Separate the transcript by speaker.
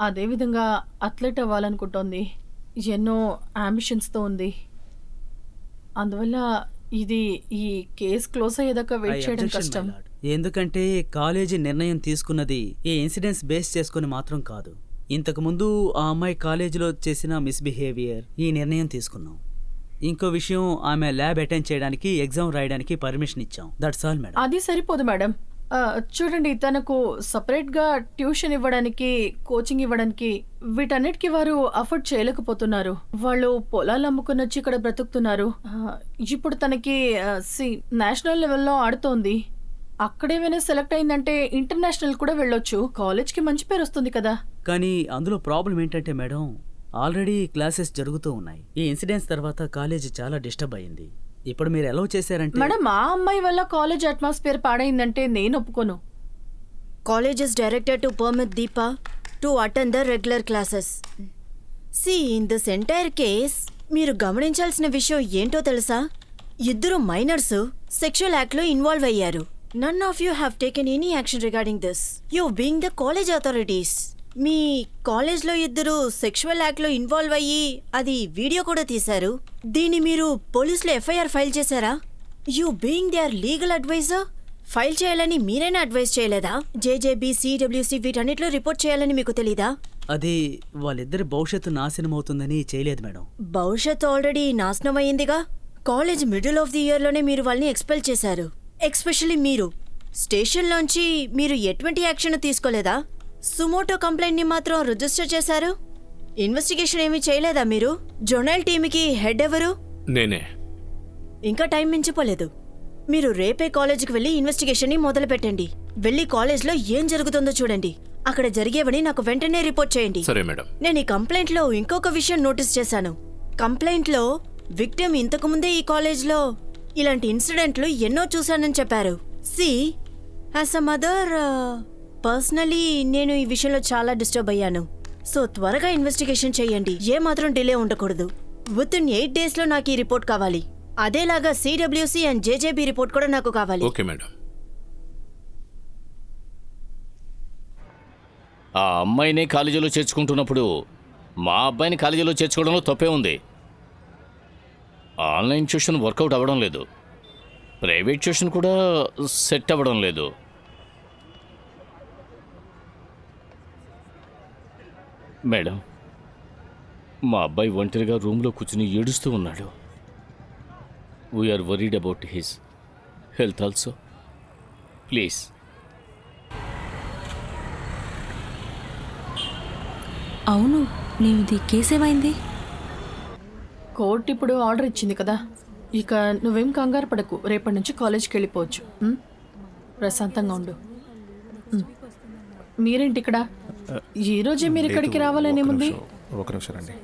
Speaker 1: అదేవిధంగా అథ్లెట్ అవ్వాలనుకుంటోంది. ఎన్నో అంబిషన్స్తో ఉంది. అందువల్ల ఇది ఈ కేసు క్లోజ్ అయ్యేదాకా వెయిట్ చేయడం కష్టం.
Speaker 2: ఎందుకంటే కాలేజీ నిర్ణయం తీసుకున్నది ఈ ఇన్సిడెంట్స్ బేస్ చేసుకుని మాత్రం కాదు. ఇంతకు ముందు ఆ అమ్మాయి కాలేజీలో చేసిన మిస్బిహేవియర్ ఈ నిర్ణయం తీసుకున్నాం. ఇంకో విషయం ఆమె ల్యాబ్ అటెండ్ చేయడానికి ఎగ్జామ్ రాయడానికి పర్మిషన్ ఇచ్చాం. దట్స్ ఆల్ మేడం
Speaker 1: అది సరిపోదు మేడం చూడండి తనకు సపరేట్గా ట్యూషన్ ఇవ్వడానికి కోచింగ్ ఇవ్వడానికి వీటన్నిటికీ వారు అఫోర్డ్ చేయలేకపోతున్నారు. వాళ్ళు పొలాలు అమ్ముకుని వచ్చి ఇక్కడ బ్రతుకుతున్నారు. ఇప్పుడు తనకి సి నేషనల్ లెవెల్లో ఆడుతోంది. అక్కడేమైనా సెలెక్ట్ అయిందంటే ఇంటర్నేషనల్ కూడా వెళ్ళొచ్చు. కాలేజ్కి మంచి పేరు వస్తుంది కదా.
Speaker 2: కానీ అందులో ప్రాబ్లం ఏంటంటే మేడం ఆల్రెడీ క్లాసెస్ జరుగుతూ ఉన్నాయి. ఈ ఇన్సిడెంట్స్ తర్వాత కాలేజీ చాలా డిస్టర్బ్ అయింది ఇప్పుడు మీరు ఎలా చేశారంటే
Speaker 1: మేడం మా అమ్మాయి వల్ల కాలేజ్ అట్మాస్ఫియర్ పాడైందంటే నేను ఒప్పుకోను.
Speaker 3: is directed to permit Deepa to attend the regular classes. See, in this entire case, మీరు గమనించాల్సిన విషయం ఏంటో తెలుసా? ఇద్దరు మైనర్స్ సెక్షువల్ యాక్ట్లో ఇన్వాల్వ్ అయ్యారు. None of you have taken any action regarding this. You being the college authorities. మీ కాలేజ్లో ఇద్దరు సెక్షువల్ యాక్ట్లో ఇన్వాల్వ్ అయ్యి అది వీడియో కూడా తీశారు. దీన్ని మీరు పోలీసులో ఎఫ్ఐఆర్ ఫైల్ చేశారా? You being they are legal adviser file చేయాలని మీరైనా అడ్వైస్ చేయలేదా? జేజేబీ సిడబ్ల్యూసి వీటన్నిటిలో రిపోర్ట్ చేయాలని మీకు తెలీదా?
Speaker 2: అది వాళ్ళిద్దరి భవిష్యత్తు నాశనం అవుతుందని చేయలేదు మేడం.
Speaker 3: భవిష్యత్తు ఆల్రెడీ నాశనం అయ్యిందిగా? కాలేజ్ మిడిల్ ఆఫ్ ది ఇయర్లోనే మీరు వాళ్ళని ఎక్స్పెల్ చేశారు. ఎక్స్పెషల్లీ మీరు. స్టేషన్లోంచి మీరు ఎటువంటి యాక్షన్ తీసుకోలేదా? సుమోటో కంప్లైంట్ని మాత్రం రిజిస్టర్ చేశారు? ఇన్వెస్టిగేషన్ ఏమీ చేయలేదా మీరు? జొనల్ టీమ్కి హెడ్ ఎవరు?
Speaker 4: నేనే.
Speaker 3: ఇంకా టైం మించిపోలేదు. మీరు రేపే కాలేజీకి వెళ్ళి ఇన్వెస్టిగేషన్ని మొదలు పెట్టండి వెళ్ళి కాలేజ్లో ఏం జరుగుతుందో చూడండి. అక్కడ జరిగేవని నాకు వెంటనే రిపోర్ట్ చేయండి.
Speaker 4: సరే మేడం.
Speaker 3: నేను ఈ కంప్లైంట్లో ఇంకొక విషయం నోటీస్ చేశాను. కంప్లైంట్లో విక్టిమ్ ఇంతకుముందే ఈ కాలేజ్లో ఇలాంటి ఇన్సిడెంట్లు ఎన్నో చూశానని చెప్పారు. See as a mother personally నేను ఈ విషయంలో చాలా డిస్టర్బ్ అయ్యాను. సో త్వరగా ఇన్వెస్టిగేషన్ చేయండి. ఏ మాత్రం డిలే ఉండకూడదు. విత్ ఇన్ ఎయిట్ డేస్లో నాకు ఈ రిపోర్ట్ కావాలి. అదేలాగా సిడబ్ల్యూసి అండ్ జేజేబీ రిపోర్ట్ కూడా నాకు కావాలి.
Speaker 4: Okay madam. ఆ అమ్మాయిని కాలేజీలో చేర్చుకుంటున్నప్పుడు మా అబ్బాయిని కాలేజీలో చేర్చుకోవడంలో తప్పే ఉంది. ఆన్లైన్ ట్యూషన్ వర్కౌట్ అవ్వడం లేదు. ప్రైవేట్ ట్యూషన్ కూడా సెట్ అవ్వడం లేదు. మేడం మా అబ్బాయి ఒంటరిగా రూమ్లో కూర్చుని ఏడుస్తూ ఉన్నాడు. We are worried about his health also please
Speaker 5: అవును నీది కేసేమైంది
Speaker 1: కోర్టు ఇప్పుడు ఆర్డర్ ఇచ్చింది కదా. ఇక నువ్వేం కంగారు పడకు. రేపటి నుంచి కాలేజ్కి వెళ్ళిపోవచ్చు? ప్రశాంతంగా ఉండు. మీరేంటి ఇక్కడ? ఈ రోజే మీరు ఇక్కడికి రావాలని ఏముంది?
Speaker 6: ఒక నిమిషం రండి.